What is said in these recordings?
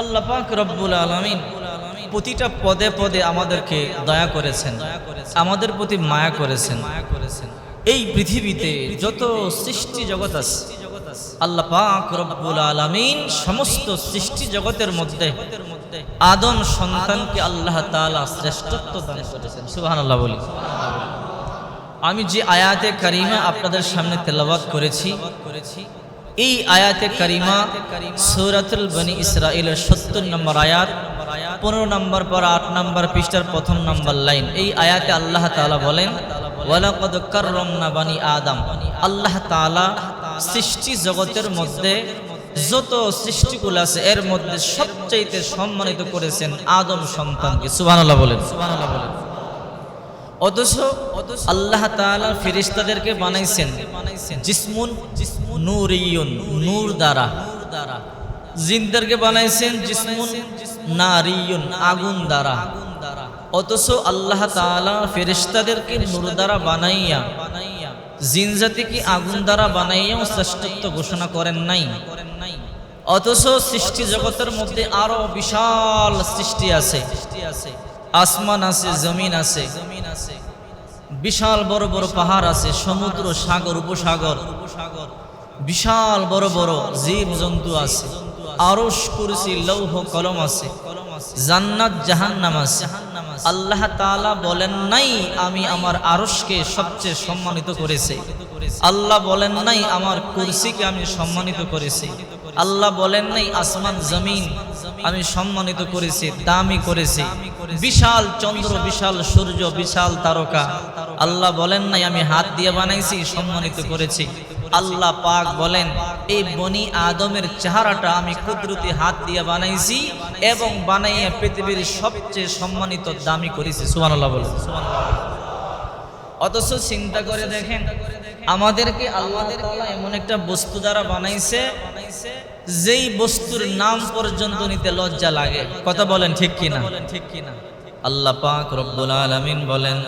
আল্লাহ পাক রব্বুল আলামিন প্রতিটা পদে পদে আমাদেরকে দয়া করেছেন, আমাদের প্রতি মায়া করেছেন। এই পৃথিবীতে যত সৃষ্টি জগৎ আছে, আল্লাহ পাক রব্বুল আলামিন সমস্ত সৃষ্টি জগতের মধ্যে আদম সন্তানকে আল্লাহ তালা শ্রেষ্ঠত্ব দান করেছেন। সুবহানাল্লাহ বলি। আমি যে আয়াতে কারিমা আপনাদের সামনে তেলাওয়াত করেছি এই আয়াতে কারিমা সূরাতুল বনি ইসরাইলের 70 নম্বর আয়াত 15 নম্বর পর আট নম্বর পৃষ্ঠার প্রথম নম্বর লাইন। এই আয়াতে আল্লাহ তাআলা বলেন, ওয়ালাকাদ কাররামনা বানি আদম। আল্লাহ তাআলা সৃষ্টি জগতের মধ্যে যত সৃষ্টিগুলো আছে, এর মধ্যে সবচাইতে সম্মানিত করেছেন আদম সন্তানকে। সুবহানাল্লাহ বলেন সুবহানাল্লাহ বলেন। অথচ আল্লাহ তাআলা ফেরেশতাদেরকে বানাইছেন জিসমুন নূরিয়ুন, নূর দ্বারা। জিনদেরকে বানাইছেন জিসমুন নারিয়ুন, আগুন দ্বারা। অথচ আল্লাহ তাআলা ফেরেশতাদেরকে নূর দ্বারা বানাইয়া জিন জাতিকে আগুন দ্বারা বানাইয়াও শ্রেষ্ঠত্ব ঘোষণা করেন নাই। অথচ সৃষ্টি জগতের মধ্যে আরও বিশাল সৃষ্টি আছে। আসমান আছে, জমিন আছে। বিশাল বড় বড় পাহাড় আছে, সমুদ্র, সাগর, উপসাগর। উপসাগর বিশাল বড় বড় জীব জন্তু আছে। আরস কুরসি, লৌহ কলম আছে। জান্নাত, জাহান্নাম আছে। আল্লাহ তাআলা বলেন নাই, আমি আমার আরশকে সবচেয়ে সম্মানিত করেছি। আল্লাহ বলেন নাই, আমার কুরসিকে আমি সম্মানিত করেছি। আল্লাহ বলেন নাই, আসমান, জমিন আমি সম্মানিত করেছি, দামি করেছি। বিশাল চন্দ্র, বিশাল সূর্য, বিশাল তারকা। আল্লাহ বলেন নাই, আমি হাত দিয়ে বানাইছি, সম্মানিত করেছি। আল্লাহ পাক বলেন, এই বনি আদমের চেহারাটা আমি কুদরতি হাত দিয়ে বানাইছি এবং বানাইয়া পৃথিবীর সবচেয়ে সম্মানিত, দামি করেছি। সুবহানাল্লাহ বলে অথচ চিন্তা করে দেখেন, আমাদেরকে আল্লাহ এমন একটা বস্তু দ্বারা বানাইছে যেই বস্তুর নাম পর্যন্ত নিতে লজ্জা লাগে। কথা বলেন ঠিক কিনা? ঠিক কিনা? আল্লাহ পাক রব্বুল আলামিন বলেন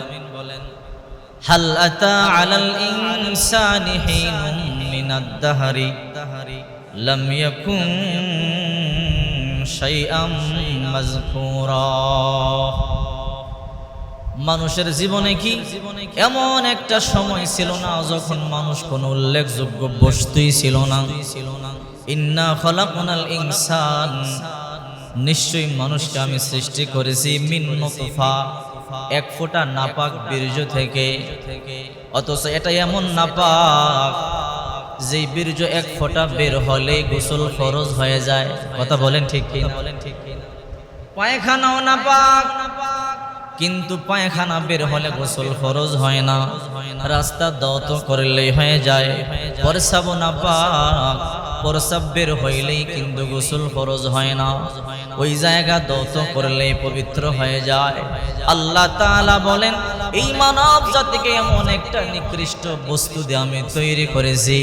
হাল আতা আলাল ইনসানি হিনুম মিনাদ দাহরি লাম ইয়াকুন শাইআম মাযকুরা। মানুষের জীবনে কি এমন একটা সময় ছিল না যখন মানুষ কোনো উল্লেখযোগ্য বস্তুই ছিল না? ছিল না ইন্না খলাকুনাল ইনসান। নিশ্চয়ই মানুষকে আমি সৃষ্টি করেছি মিন এক ফোঁটা নাপাক বীর্য থেকে। অথচ এটা এমন নাপাক যেই বীর্য এক ফোঁটা বের হলে গোসল ফরজ হয়ে যায়। কথা বলেন ঠিক কি বলেন ঠিক কি পায়খানাও নাপাক কিন্তু পায়খানা বের হলে গোসল খরচ হয় না। রাস্তা দত করলেই হয়ে যায়। পরে না পাক। পরসাব বের হইলেই কিন্তু গোসল ফরজ হয় না। ওই জায়গা দত করলেই পবিত্র হয়ে যায়। আল্লাহ তাআলা বলেন, এই মানব জাতিকে এমন একটা নিকৃষ্ট বস্তু দিয়ে আমি তৈরি করেছি।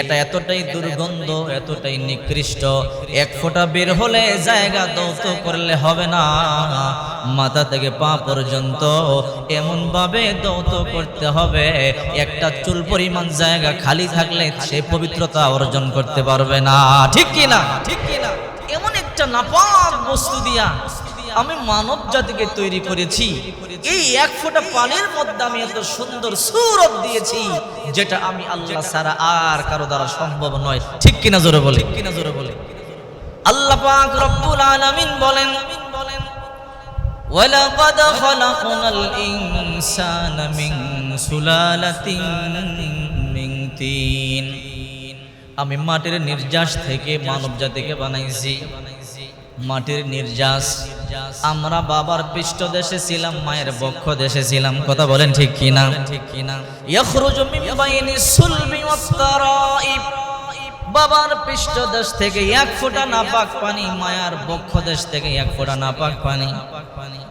এটা এতটাই দুর্গন্ধ, এতটাই নিকৃষ্ট। এক ফোঁটা বের হলে জায়গা দৌত করলে হবে না। মাথা থেকে পা পর্যন্ত এমন ভাবে দৌত করতে হবে। একটা চুল পরিমাণ জায়গা খালি থাকলে সে পবিত্রতা অর্জন করতে পারবে না ঠিক কি না ঠিক কি না এমন একটা নাপাক বস্তু দিয়া আমি মানব জাতিকে তৈরি করেছি এই এক ফোঁটা পানির মধ্যে আমি এত সুন্দর সুরত দিয়েছি যেটা আমি আল্লাহ ছাড়া আর কারো দ্বারা সম্ভব নয় ঠিক কিনা জোরে বলে কিনা জোরে বলে আল্লাহ পাক রব্বুল আলামিন বলেন ولقد خلقنا الإنسان من سلالة من طين আমি মাটির নির্যাস থেকে মানব জাতিকে বানাইছি। মাটির নির্যাস। আমরা বাবার পৃষ্ঠ দেশে ছিলাম, মায়ের বক্ষ দেশে ছিলাম। কথা বলেন ঠিক কিনা? ঠিক কিনা বাবার পৃষ্ঠ দেশ থেকে এক ফোঁটা নাপাক পানি, মায়ার বক্ষ দেশ থেকে এক ফোঁটা নাপাক পানি।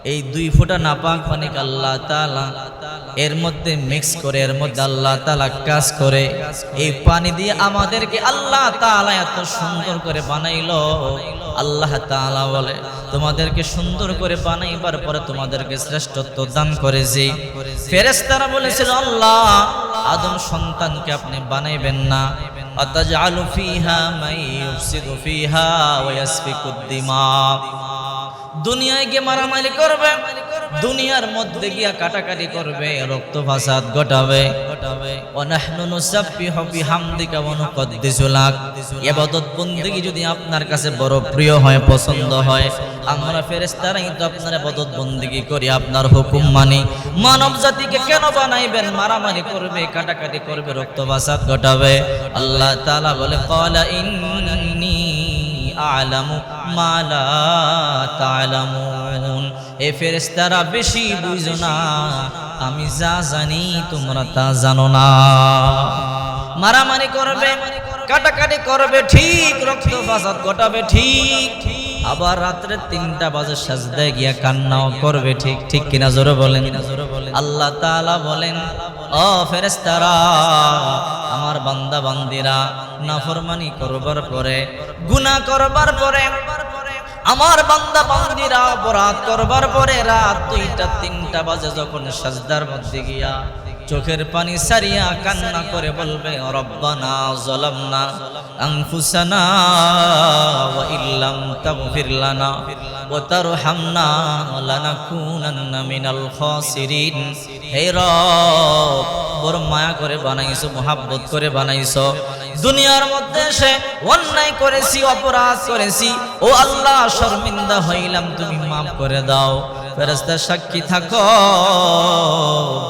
এই দুই ফোঁটা নাপাক পানিকে আল্লাহ তাআলা এর মধ্যে মিক্স করে, এর মধ্যে আল্লাহ তালা কাজ করে। এই পানি দিয়ে আমাদেরকে আল্লাহ তাআলা এত সুন্দর করে বানাইলো। আল্লাহ তাআলা বলে, তোমাদেরকে সুন্দর করে বানাইবার পরে তোমাদেরকে শ্রেষ্ঠত্ব দান করেছি। ফেরেশতারা বলেছিল, আল্লাহ, আদম সন্তানকে আপনি বানাইবেন না। ফিহা মাই ফিহা দুনিয়ায় গিয়ে মারামারি করবে। দুনিয়ার মধ্যে গিয়া কাটাকাটি করবে, রক্ত ফাসাদ ঘটাবে। যদি আপনার কাছে বড় প্রিয় হয়, পছন্দ হয়, আমরা করি, আপনার হুকুম মানি। মানব জাতিকে কেন মারামারি করবে, কাটাকাটি করবে ঘটাবে। আল্লাহ তাআলা বলে আলামু মালা এ ফেরেশতারা বেশি বুঝো না। আমি যা জানি, তোমরা তা জানো না। মারামারি করবে, কাটাকাটি করবে, ঠিক রক্ত ফাসাদ ঘটাবে, ঠিক। আবার রাত্রে তিনটা বাজে সাজদায় গিয়া কান্নাও করবে, ঠিক ঠিক কিনা জোরে বলেন। আল্লাহ তাআলা বলেন ও ফেরেশতারা, আমার বান্দা বান্দিরা নাফরমানি করবার পরে, গুনাহ করবার পরে আমার বান্দা বান্দিরা অপরাধ করবার পরে রাত দুইটা, তিনটা বাজে যখন সাজদার মধ্যে গিয়া চোখের পানি সারিয়া কান্না করে বলবে, রব্বানা জলামনা আনফুসানা ওয়া ইল্লাম তাগফির লানা। তারহামনা লানাকুনান্না মিনাল খাসিরিন হে রব মায়া করে বানাইছো, মোহাব্বত করে বানাইছো। দুনিয়ার মধ্যে এসে অন্যায় করেছি, অপরাধ করেছি, ও আল্লাহ শর্মিন্দা হইলাম, তুমি মাফ করে দাও। ফেরেস্তা সাক্ষী থাকো,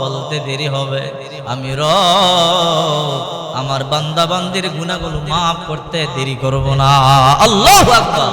বলতে দেরি হবে। আমি র আমার বান্দা বান্দির গুণাগুলো মাফ করতে দেরি করব না। আল্লাহ আকবার।